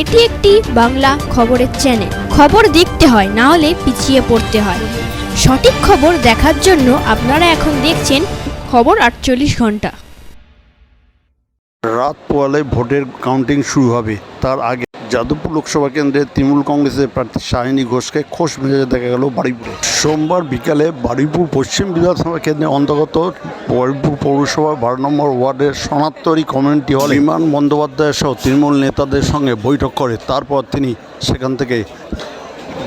এটি একটি বাংলা খবরের চ্যানেল খবর দেখতে হয়, না হলে পিছিয়ে পড়তে হয়। সঠিক খবর দেখার জন্য আপনারা এখন দেখছেন খবর আটচল্লিশ ঘণ্টা। রাত পোয়ালে ভোটের কাউন্টিং শুরু হবে। তার আগে যাদবপুর লোকসভা কেন্দ্রে তৃণমূল কংগ্রেসের প্রার্থী শাহিনী ঘোষকে খোশ মেজাজে দেখা গেল বারুইপুরে সোমবার বিকালে বারুইপুর পশ্চিম বিধানসভা কেন্দ্রের অন্তর্গত বারুইপুর পৌরসভার বারো নম্বর ওয়ার্ডের সনাতনী কমিউনিটি হল বিমান বন্দ্যোপাধ্যায় সহ তৃণমূল নেতাদের সঙ্গে বৈঠক করে। তারপর তিনি সেখান থেকে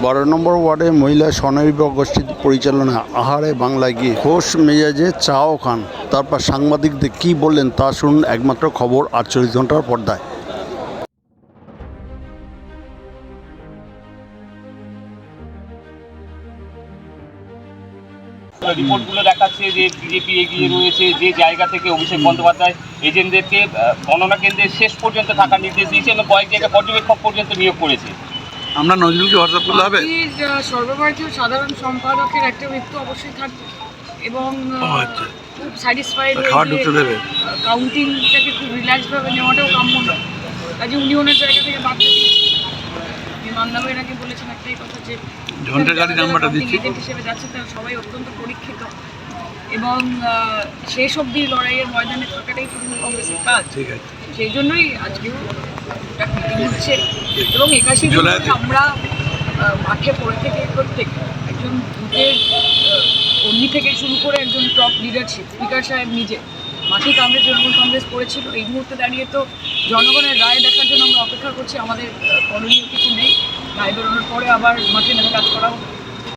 বারো নম্বর ওয়ার্ডে মহিলা স্বনির্ভর গোষ্ঠীর পরিচালনা আহারে বাংলায় গিয়ে খোশ মেজাজে চাও খান। তারপর সাংবাদিকদের কি বললেন তা শুনুন একমাত্র খবর আটচল্লিশ ঘণ্টার পর্দায়। রিপোর্টগুলো দেখাচ্ছে যে বিজেপি এগিয়ে রয়েছে যে জায়গা থেকে অভিষেক বন্দ্যোপাধ্যায় এজেন্টদেরকে গণনা কেন্দ্রের শেষ পর্যন্ত থাকার নির্দেশ দিয়েছে এবং কয়েক জায়গায় পর্যবেক্ষক পর্যন্ত নিয়োগ করেছে। আমরা নজরুলকে হোয়াটসঅ্যাপ করলে হবে? সর্বভারতীয় সাধারণ সম্পাদকের একটা মৃত্যু অবশ্যই থাকবে এবং আচ্ছা। খুব স্যাটিসফাইড দেবে? কাউন্টিংটাকে খুব রিল্যাক্সভাবে নেওয়াটাও কাম্য নয়। কাজে উনি ওনার জায়গা থেকে বাদ এর আগে বলেছেন একটাই কথা যে ঝন্টের গাড়ি নাম্বারটা দিচ্ছি। হিসেবে যাচ্ছে তারা সবাই অত্যন্ত পরীক্ষিত। এবং শেষ অবধি লড়াইয়ের ময়দানে থাকাটাই তৃণমূল কংগ্রেসের কাজ। সেই জন্যই আজকেও হচ্ছে। এবং একাশি আমরা মাঠে পড়ে থেকে প্রত্যেক একজন বুথের কর্মী থেকে শুরু করে একজন টপ লিডারশিপ স্পিকার সাহেব নিজে। মাঠে কামড়ে তৃণমূল কংগ্রেস করেছিল এই মুহূর্তে দাঁড়িয়ে তো জনগণের রায় দেখার জন্য আমরা অপেক্ষা করছি। আমাদের করণীয় কিছু রায় বেরোনোর পরে আবার মাঠে নেমে কাজ করা